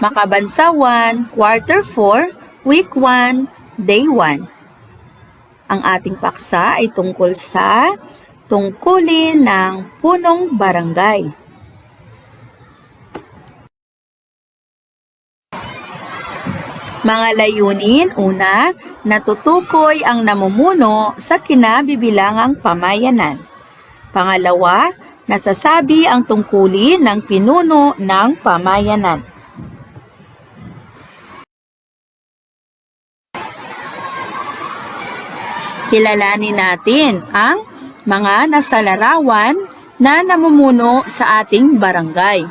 Makabansa 1, Quarter 4, Week 1, Day 1. Ang ating paksa ay tungkol sa tungkulin ng punong barangay. Mga layunin, una, natutukoy ang namumuno sa kinabibilangang pamayanan. Pangalawa, nasasabi ang tungkulin ng pinuno ng pamayanan. Kilalanin natin ang mga nasalarawan na namumuno sa ating barangay.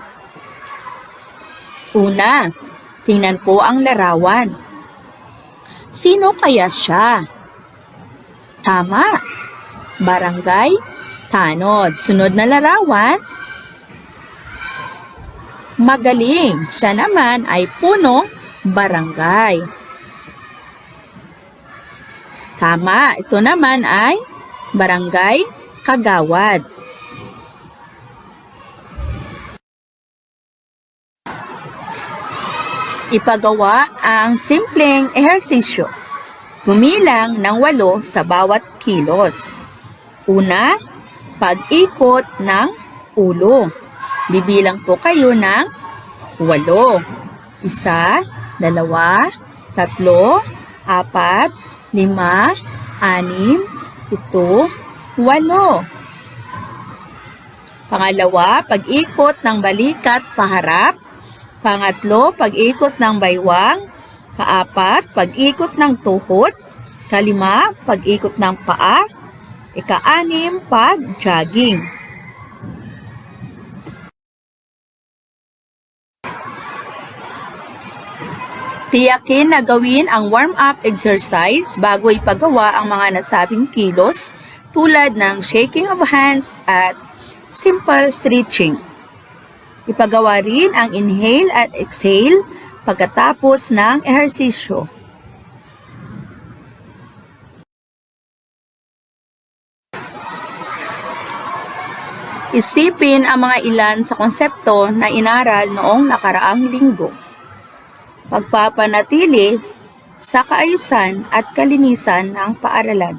Una, tingnan po ang larawan. Sino kaya siya? Tama. Barangay Tanod. Sunod na larawan. Magaling. Siya naman ay punong barangay. Tama. Ito naman ay barangay Kagawad. Ipagawa ang simpleng ehersisyo. Bumilang ng walo sa bawat kilos. Una, pag-ikot ng ulo. Bibilang po kayo ng walo. Isa, dalawa, tatlo, apat, lima, anim, ito, walo. Pangalawa, pag-ikot ng balikat paharap. Pangatlo, pag-ikot ng baywang. Kaapat, pag-ikot ng tuhod. Kalima, pag-ikot ng paa. Ika-anim, pag-jogging. Tiyakin na gawin ang warm-up exercise bago ipagawa ang mga nasabing kilos tulad ng shaking of hands at simple stretching. Ipagawa rin ang inhale at exhale pagkatapos ng ehersisyo. Isipin ang mga ilan sa konsepto na inaral noong nakaraang linggo. Pagpapanatili sa kaayusan at kalinisan ng paaralan.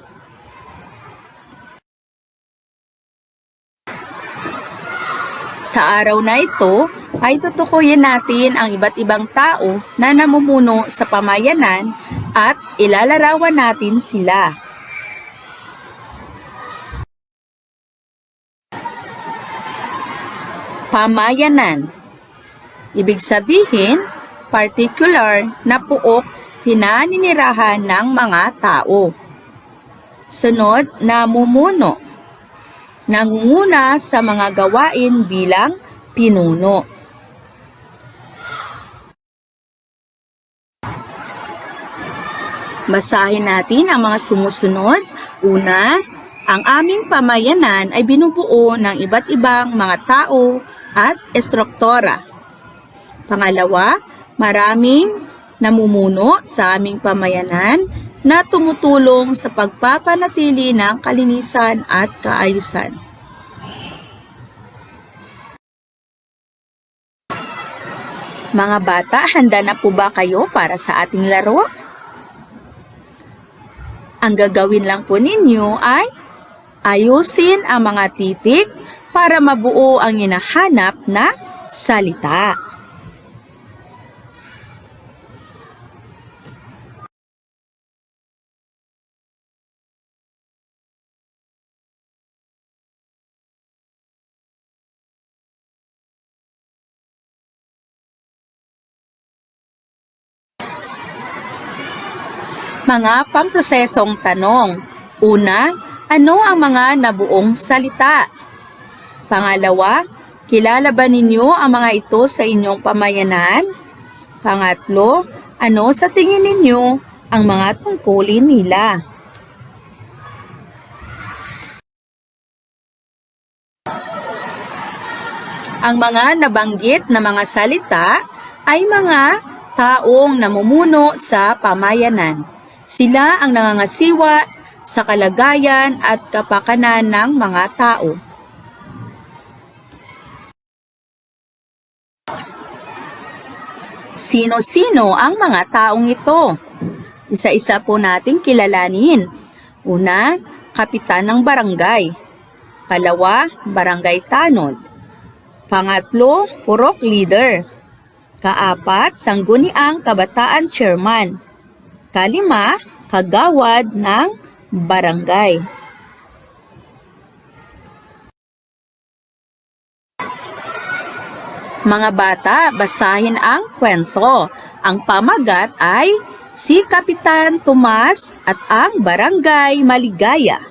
Sa araw na ito ay tutukuyin natin ang iba't ibang tao na namumuno sa pamayanan at ilalarawan natin sila. Pamayanan Ibig sabihin, particular na puok pinaninirahan ng mga tao. Sunod, namumuno nangunguna sa mga gawain bilang pinuno. Basahin natin ang mga sumusunod. Una, ang aming pamayanan ay binubuo ng iba't ibang mga tao at estruktura. Pangalawa, maraming namumuno sa aming pamayanan na tumutulong sa pagpapanatili ng kalinisan at kaayusan. Mga bata, handa na po ba kayo para sa ating laro? Ang gagawin lang po ninyo ay ayusin ang mga titik para mabuo ang hinahanap na salita. Mga pamprosesong tanong. Una, ano ang mga nabuong salita? Pangalawa, kilala ba ninyo ang mga ito sa inyong pamayanan? Pangatlo, ano sa tingin ninyo ang mga tungkulin nila? Ang mga nabanggit na mga salita ay mga taong namumuno sa pamayanan. Sila ang nangangasiwa sa kalagayan at kapakanan ng mga tao. Sino-sino ang mga taong ito? Isa-isa po nating kilalanin. Una, kapitan ng barangay. Kalawa, barangay tanod. Pangatlo, purok leader. Kaapat, sangguniang kabataan chairman. Kalima, kagawad ng barangay. Mga bata, basahin ang kwento. Ang pamagat ay si Kapitan Tomas at ang Barangay Maligaya.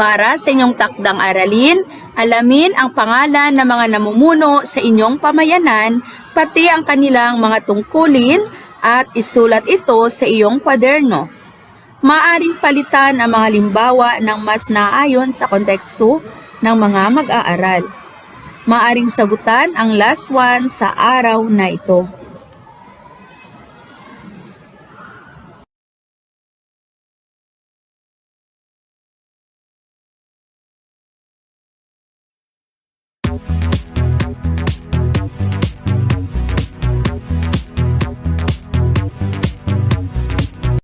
Para sa inyong takdang aralin, alamin ang pangalan ng mga namumuno sa inyong pamayanan, pati ang kanilang mga tungkulin at isulat ito sa iyong kwaderno. Maaring palitan ang mga limbawa ng mas naayon sa konteksto ng mga mag-aaral. Maaring sagutan ang last one sa araw na ito.